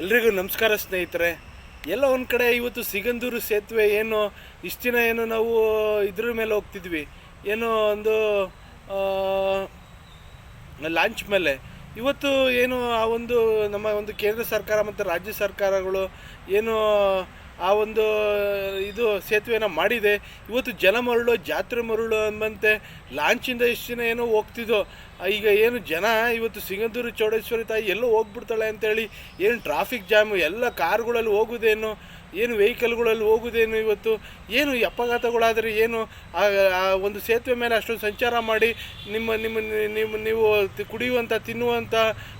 ಎಲ್ರಿಗೂ ನಮಸ್ಕಾರ ಸ್ನೇಹಿತರೆ. ಎಲ್ಲ ಒಂದು ಕಡೆ ಇವತ್ತು ಸಿಗಂದೂರು ಸೇತುವೆ ಏನು, ಇಷ್ಟು ದಿನ ಏನು ನಾವು ಇದ್ರ ಮೇಲೆ ಹೋಗ್ತಿದ್ವಿ. ಏನೋ ಒಂದು ಲಾಂಚ್ ಮೇಲೆ. ಇವತ್ತು ಏನು ಆ ಒಂದು ನಮ್ಮ ಒಂದು ಕೇಂದ್ರ ಸರ್ಕಾರ ಮತ್ತು ರಾಜ್ಯ ಸರ್ಕಾರಗಳು ಏನು ಆ ಒಂದು ಇದು ಸೇತುವೆನ ಮಾಡಿದೆ. ಇವತ್ತು ಜಲ ಮರಳು ಜಾತ್ರೆ ಮರಳು ಎಂಬಂತೆ ಲಾಂಚಿಂದ ಎಷ್ಟು ದಿನ ಏನೋ ಹೋಗ್ತಿದ್ದೋ ಈಗ ಏನು ಜನ ಇವತ್ತು ಸಿಗಂದೂರು ಚೌಡೇಶ್ವರಿ ತಾಯಿ ಎಲ್ಲೋ ಹೋಗ್ಬಿಡ್ತಾಳೆ ಅಂತೇಳಿ, ಏನು ಟ್ರಾಫಿಕ್ ಜಾಮು ಎಲ್ಲ ಕಾರ್ಗಳಲ್ಲಿ ಹೋಗುದೇನು? ಏನು ವೆಹಿಕಲ್ಗಳಲ್ಲಿ ಹೋಗುದೇನು ಇವತ್ತು? ಏನು ಈ ಅಪಘಾತಗಳಾದರೆ ಏನು? ಆ ಒಂದು ಸೇತುವೆ ಮೇಲೆ ಅಷ್ಟೊಂದು ಸಂಚಾರ ಮಾಡಿ ನಿಮ್ಮ ನಿಮ್ಮ ನಿಮ್ಮ, ನೀವು ಕುಡಿಯುವಂಥ, ತಿನ್ನುವಂಥ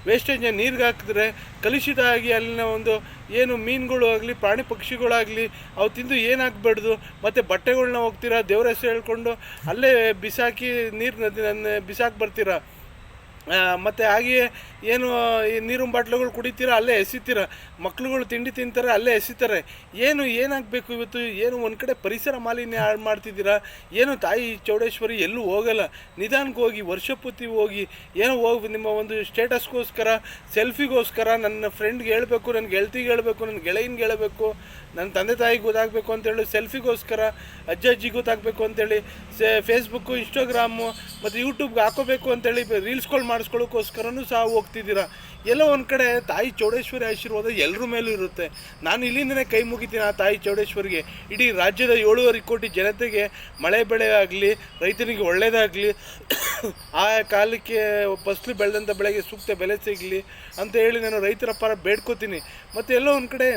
ವೇಸ್ಟೇಜ್ನ ನೀರಿಗೆ ಹಾಕಿದ್ರೆ ಕಲುಷಿತ ಆಗಿ ಅಲ್ಲಿನ ಒಂದು ಏನು ಮೀನುಗಳು ಆಗಲಿ, ಪ್ರಾಣಿ ಪಕ್ಷಿಗಳಾಗಲಿ ಅವು ತಿಂದು ಏನಾಗಬಾರ್ದು? ಮತ್ತು ಬಟ್ಟೆಗಳನ್ನ ಹೋಗ್ತೀರಾ? ದೇವ್ರ ಹೆಸರು ಹೇಳ್ಕೊಂಡು ಅಲ್ಲೇ ಬಿಸಾಕಿ ನೀರು ಬಿಸಾಕಿ ಬರ್ತೀರಾ? ಮತ್ತೆ ಹಾಗೆಯೇ ಏನು ಈ ನೀರಿನ ಬಾಟ್ಲುಗಳು ಕುಡಿತೀರ, ಅಲ್ಲೇ ಎಸಿತೀರ? ಮಕ್ಳುಗಳು ತಿಂಡಿ ತಿಂತಾರೆ, ಅಲ್ಲೇ ಎಸಿತಾರೆ. ಏನು ಏನಾಗಬೇಕು ಇವತ್ತು? ಏನು ಒಂದು ಕಡೆ ಪರಿಸರ ಮಾಲಿನ್ಯ ಹಾಳು ಮಾಡ್ತಿದ್ದೀರಾ? ಏನು ತಾಯಿ ಚೌಡೇಶ್ವರಿ ಎಲ್ಲೂ ಹೋಗಲ್ಲ? ನಿಧಾನಕ್ಕೆ ಹೋಗಿ, ವರ್ಷಪೂರ್ತಿ ಹೋಗಿ, ಏನೋ ಹೋಗಿ ನಿಮ್ಮ ಒಂದು ಸ್ಟೇಟಸ್ಗೋಸ್ಕರ, ಸೆಲ್ಫಿಗೋಸ್ಕರ ನನ್ನ ಫ್ರೆಂಡ್ಗೆ ಹೇಳಬೇಕು, ನನ್ನ ಗೆಳತಿಗೆ ಹೇಳಬೇಕು, ನನ್ನ ಗೆಳೆಯನ್ಗೆ ಹೇಳಬೇಕು, ನನ್ನ ತಂದೆ ತಾಯಿಗೆ ಗೊತ್ತಾಗಬೇಕು ಅಂತೇಳಿ ಸೆಲ್ಫಿಗೋಸ್ಕರ ಅಜ್ಜ ಅಜ್ಜಿಗೆ ಗೊತ್ತಾಗಬೇಕು ಅಂತೇಳಿ ಸೇ ಫೇಸ್ಬುಕ್ಕು ಇನ್ಸ್ಟಾಗ್ರಾಮು ಮತ್ತು ಯೂಟ್ಯೂಬ್ಗೆ ಹಾಕೋಬೇಕು ಅಂತೇಳಿ ರೀಲ್ಸ್ಗಳು ಮಾಡಿಸ್ಕೊಳ್ಳೋಕ್ಕೋಸ್ಕರನೂ ಸಹ ಹೋಗ್ತಿದ್ದೀರಾ? ಎಲ್ಲೋ ಒಂದು ಕಡೆ ತಾಯಿ ಚೌಡೇಶ್ವರಿ ಆಶೀರ್ವಾದ ಎಲ್ಲರ ಮೇಲೂ ಇರುತ್ತೆ. ನಾನು ಇಲ್ಲಿಂದನೇ ಕೈ ಮುಗಿತೀನಿ ಆ ತಾಯಿ ಚೌಡೇಶ್ವರಿಗೆ. ಇಡೀ ರಾಜ್ಯದ ಏಳುವರೆ ಕೋಟಿ ಜನತೆಗೆ ಮಳೆ ಬೆಳೆ ಆಗಲಿ, ರೈತನಿಗೆ ಒಳ್ಳೆಯದಾಗಲಿ ಆ ಕಾಲಕ್ಕೆ ಫಸ್ಲು ಬೆಳೆದಂಥ ಬೆಳೆಗೆ ಸೂಕ್ತ ಬೆಲೆ ಸಿಗಲಿ ಅಂತ ಹೇಳಿ ನಾನು ರೈತರ ಪರ ಬೇಡ್ಕೋತೀನಿ. ಮತ್ತು ಎಲ್ಲೋ ಒಂದು ಕಡೆ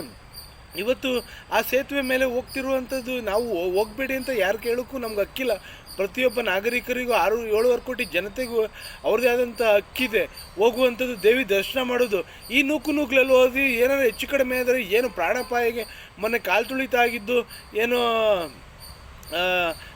ಇವತ್ತು ಆ ಸೇತುವೆ ಮೇಲೆ ಹೋಗ್ತಿರುವಂಥದ್ದು ನಾವು ಹೋಗಬೇಡಿ ಅಂತ ಯಾರು ಕೇಳೋಕ್ಕೂ ನಮ್ಗೆ ಹಕ್ಕಿಲ್ಲ. ಪ್ರತಿಯೊಬ್ಬ ನಾಗರಿಕರಿಗೂ ಆರು ಏಳುವರೆ ಕೋಟಿ ಜನತೆಗೂ ಅವ್ರದ್ದೇ ಆದಂಥ ಹಕ್ಕಿದೆ. ಹೋಗುವಂಥದ್ದು ದೇವಿ ದರ್ಶನ ಮಾಡೋದು. ಈ ನೂಕು ನೂಕಲಲ್ಲಿ ಹೋಗಿ ಏನಾದ್ರು ಹೆಚ್ಚು ಕಡಿಮೆ ಆದರೆ ಏನು ಪ್ರಾಣಾಪಾಯಗೆ ಮೊನ್ನೆ ಕಾಲು ತುಳಿತ ಆಗಿದ್ದು ಏನು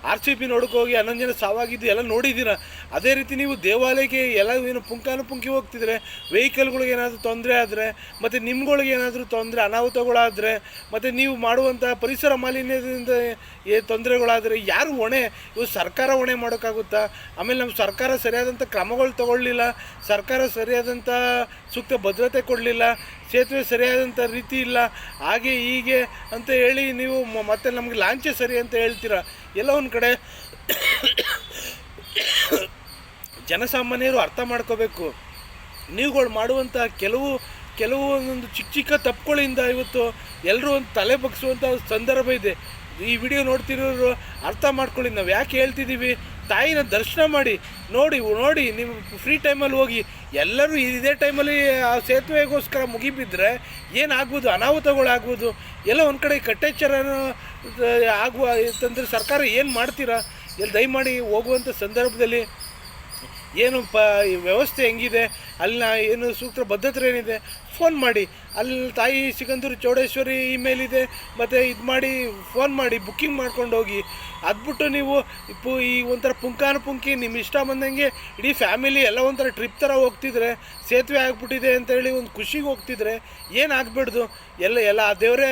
ಆರ್ ಸಿ ಪಿ ನೋಡೋಕ್ಕೋಗಿ ಹನ್ನೊಂದು ಜನ ಸಾವಾಗಿದ್ದು ಎಲ್ಲ ನೋಡಿದ್ದೀರ? ಅದೇ ರೀತಿ ನೀವು ದೇವಾಲಯಕ್ಕೆ ಎಲ್ಲ ಏನು ಪುಂಕಾನುಪುಂಕಿ ಹೋಗ್ತಿದ್ರೆ, ವೆಹಿಕಲ್ಗಳಿಗೆ ಏನಾದರೂ ತೊಂದರೆ ಆದರೆ, ಮತ್ತು ನಿಮ್ಗಳಿಗೆ ಏನಾದರೂ ತೊಂದರೆ, ಅನಾಹುತಗಳಾದರೆ, ಮತ್ತು ನೀವು ಮಾಡುವಂಥ ಪರಿಸರ ಮಾಲಿನ್ಯದಿಂದ ಏ ತೊಂದರೆಗಳಾದರೆ ಯಾರು ಹೊಣೆ? ಇವು ಸರ್ಕಾರ ಹೊಣೆ ಮಾಡೋಕ್ಕಾಗುತ್ತಾ? ಆಮೇಲೆ ನಮ್ಮ ಸರ್ಕಾರ ಸರಿಯಾದಂಥ ಕ್ರಮಗಳು ತಗೊಳ್ಳಿಲ್ಲ, ಸರ್ಕಾರ ಸರಿಯಾದಂಥ ಸೂಕ್ತ ಭದ್ರತೆ ಕೊಡಲಿಲ್ಲ ಸೇತುವೆ ಸರಿಯಾದಂಥ ರೀತಿ ಇಲ್ಲ, ಹಾಗೆ ಹೀಗೆ ಅಂತ ಹೇಳಿ ನೀವು ಮತ್ತೆ ನಮಗೆ ಲಾಂಚೇ ಸರಿ ಅಂತ ಹೇಳ್ತೀರಾ? ಎಲ್ಲ ಒಂದು ಕಡೆ ಜನಸಾಮಾನ್ಯರು ಅರ್ಥ ಮಾಡ್ಕೋಬೇಕು. ನೀವುಗಳು ಮಾಡುವಂಥ ಕೆಲವು ಕೆಲವು ಒಂದೊಂದು ಚಿಕ್ಕ ಚಿಕ್ಕ ತಪ್ಪುಗಳಿಂದ ಇವತ್ತು ಎಲ್ಲರೂ ಒಂದು ತಲೆ ಬಗ್ಸುವಂಥ ಸಂದರ್ಭ ಇದೆ. ಈ ವಿಡಿಯೋ ನೋಡ್ತಿರೋರು ಅರ್ಥ ಮಾಡ್ಕೊಳ್ಳಿ, ನಾವು ಯಾಕೆ ಹೇಳ್ತಿದ್ದೀವಿ ತಾಯಿನ ದರ್ಶನ ಮಾಡಿ, ನೋಡಿ ನೋಡಿ ನೀವು ಫ್ರೀ ಟೈಮಲ್ಲಿ ಹೋಗಿ, ಎಲ್ಲರೂ ಇದೇ ಟೈಮಲ್ಲಿ ಆ ಸೇತುವೆಗೋಸ್ಕರ ಮುಗಿಬಿದ್ರೆ ಏನಾಗ್ಬೋದು? ಅನಾಹುತಗಳಾಗ್ಬೋದು? ಎಲ್ಲ ಒಂದು ಕಡೆ ಕಟ್ಟೆಚ್ಚರ ಆಗುವ ಅಂತಂದರೆ ಸರ್ಕಾರ ಏನು ಮಾಡ್ತೀರಾ? ಎಲ್ಲಿ ದಯಮಾಡಿ ಹೋಗುವಂಥ ಸಂದರ್ಭದಲ್ಲಿ ಏನು ಪ ವ್ಯವಸ್ಥೆ ಹೆಂಗಿದೆ? ಅಲ್ಲಿನ ಏನು ಸೂಕ್ತ ಬದ್ಧತೆ ಏನಿದೆ? ಫೋನ್ ಮಾಡಿ. ಅಲ್ಲಿ ತಾಯಿ ಸಿಗಂದೂರು ಚೌಡೇಶ್ವರಿ ಇಮೇಲ್ ಇದೆ. ಮತ್ತು ಇದು ಮಾಡಿ ಫೋನ್ ಮಾಡಿ ಬುಕ್ಕಿಂಗ್ ಮಾಡ್ಕೊಂಡು ಹೋಗಿ. ಅದ್ಬಿಟ್ಟು ನೀವು ಪು ಈ ಒಂಥರ ಪುಂಕಾನುಪುಂಕಿ ನಿಮ್ಮ ಇಷ್ಟ ಬಂದಂಗೆ ಇಡೀ ಫ್ಯಾಮಿಲಿ ಎಲ್ಲ ಒಂಥರ ಟ್ರಿಪ್ ಥರ ಹೋಗ್ತಿದ್ರೆ, ಸೇತುವೆ ಆಗಿಬಿಟ್ಟಿದೆ ಅಂತೇಳಿ ಒಂದು ಖುಷಿಗೆ ಹೋಗ್ತಿದ್ರೆ ಏನು ಎಲ್ಲ ಎಲ್ಲ ಆ ದೇವರೇ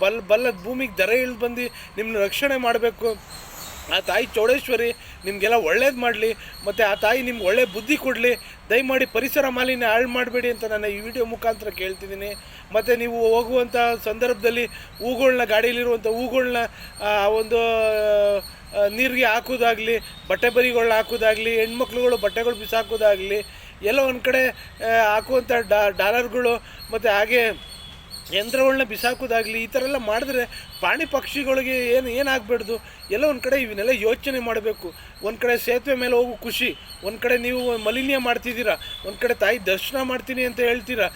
ಬಲ್, ಬಲ್ಲದ ಭೂಮಿಗೆ ದರ ಇಳಿದು ಬಂದು ನಿಮ್ಮನ್ನ ರಕ್ಷಣೆ ಮಾಡಬೇಕು. ಆ ತಾಯಿ ಚೌಡೇಶ್ವರಿ ನಿಮಗೆಲ್ಲ ಒಳ್ಳೇದು ಮಾಡಲಿ, ಮತ್ತು ಆ ತಾಯಿ ನಿಮ್ಗೆ ಒಳ್ಳೆ ಬುದ್ಧಿ ಕೊಡಲಿ, ದಯಮಾಡಿ ಪರಿಸರ ಮಾಲಿನ್ಯ ಹಾಳು ಮಾಡಬೇಡಿ ಅಂತ ನಾನು ಈ ವಿಡಿಯೋ ಮುಖಾಂತರ ಕೇಳ್ತಿದ್ದೀನಿ. ಮತ್ತು ನೀವು ಹೋಗುವಂಥ ಸಂದರ್ಭದಲ್ಲಿ ಹೂಗಳನ್ನ ಗಾಡಿಯಲ್ಲಿರುವಂಥ ಹೂಗಳನ್ನ ಒಂದು ನೀರಿಗೆ ಹಾಕೋದಾಗಲಿ, ಬಟ್ಟೆ ಬರಿಗಳನ್ನ ಹಾಕೋದಾಗಲಿ, ಹೆಣ್ಮಕ್ಳುಗಳು ಬಟ್ಟೆಗಳು ಬಿಸಾಕೋದಾಗಲಿ, ಎಲ್ಲ ಒಂದು ಕಡೆ ಹಾಕುವಂಥ ಡಾಲರ್ಗಳು, ಮತ್ತು ಹಾಗೆ ಯಂತ್ರಗಳನ್ನ ಬಿಸಾಕೋದಾಗಲಿ ಈ ಥರ ಎಲ್ಲ ಮಾಡಿದ್ರೆ ಪ್ರಾಣಿ ಪಕ್ಷಿಗಳಿಗೆ ಏನು ಏನಾಗಬಾರ್ದು? ಎಲ್ಲ ಒಂದು ಕಡೆ ಇವನ್ನೆಲ್ಲ ಯೋಚನೆ ಮಾಡಬೇಕು. ಒಂದು ಕಡೆ ಸೇತುವೆ ಮೇಲೆ ಹೋಗು ಖುಷಿ. ಒಂದು ಕಡೆ ನೀವು ಮಲಿನ್ಯ ಮಾಡ್ತಿದ್ದೀರಾ. ಒಂದು ಕಡೆ ತಾಯಿ ದರ್ಶನ ಮಾಡ್ತೀನಿ ಅಂತ ಹೇಳ್ತೀರಾ.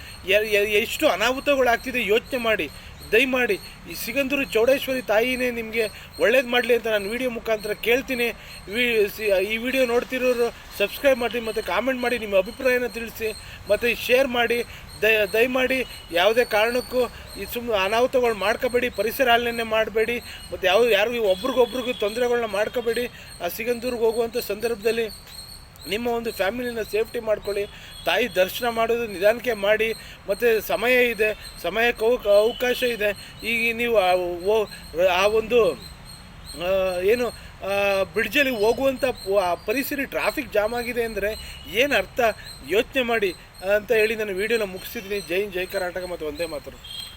ಎಷ್ಟು ಅನಾಹುತಗಳಾಗ್ತಿದೆ ಯೋಚನೆ ಮಾಡಿ. ದಯಮಾಡಿ ಈ ಸಿಗಂದೂರು ಚೌಡೇಶ್ವರಿ ತಾಯಿನೇ ನಿಮಗೆ ಒಳ್ಳೇದು ಮಾಡಲಿ ಅಂತ ನಾನು ವಿಡಿಯೋ ಮುಖಾಂತರ ಕೇಳ್ತೀನಿ. ಈ ವಿಡಿಯೋ ನೋಡ್ತಿರೋರು ಸಬ್ಸ್ಕ್ರೈಬ್ ಮಾಡಿ ಮತ್ತು ಕಾಮೆಂಟ್ ಮಾಡಿ, ನಿಮ್ಮ ಅಭಿಪ್ರಾಯನ ತಿಳಿಸಿ ಮತ್ತು ಶೇರ್ ಮಾಡಿ. ದಯ ದಯಮಾಡಿ ಯಾವುದೇ ಕಾರಣಕ್ಕೂ ಈ ಸುಮ್ಮನೆ ಅನಾಹುತಗಳು ಮಾಡ್ಕೋಬೇಡಿ, ಪರಿಸರ ಹಾಲನೆ ಮಾಡಬೇಡಿ, ಮತ್ತು ಯಾವ ಯಾರಿಗೂ ಒಬ್ರಿಗೊಬ್ರಿಗೂ ತೊಂದರೆಗಳನ್ನ ಮಾಡ್ಕೋಬೇಡಿ. ಆ ಸಿಗಂದೂರಿಗೆ ಹೋಗುವಂಥ ಸಂದರ್ಭದಲ್ಲಿ ನಿಮ್ಮ ಒಂದು ಫ್ಯಾಮಿಲಿನ ಸೇಫ್ಟಿ ಮಾಡ್ಕೊಳ್ಳಿ. ತಾಯಿ ದರ್ಶನ ಮಾಡೋದು ನಿಧಾನಕ್ಕೆ ಮಾಡಿ, ಮತ್ತು ಸಮಯ ಇದೆ, ಸಮಯಕ್ಕೆ ಅವ- ಅವಕಾಶ ಇದೆ. ಈಗ ನೀವು ಆ ಒಂದು ಏನು ಬ್ರಿಡ್ಜಲ್ಲಿ ಹೋಗುವಂಥ ಪರಿಸರ ಟ್ರಾಫಿಕ್ ಜಾಮ್ ಆಗಿದೆ ಅಂದರೆ ಏನು ಅರ್ಥ? ಯೋಚನೆ ಮಾಡಿ ಅಂತ ಹೇಳಿ ನಾನು ವಿಡಿಯೋನ ಮುಗಿಸಿದ್ದೀನಿ ಜೈನ್ ಜೈ ಕರ್ನಾಟಕ ಮತ್ತು ಒಂದೇ ಮಾತರು.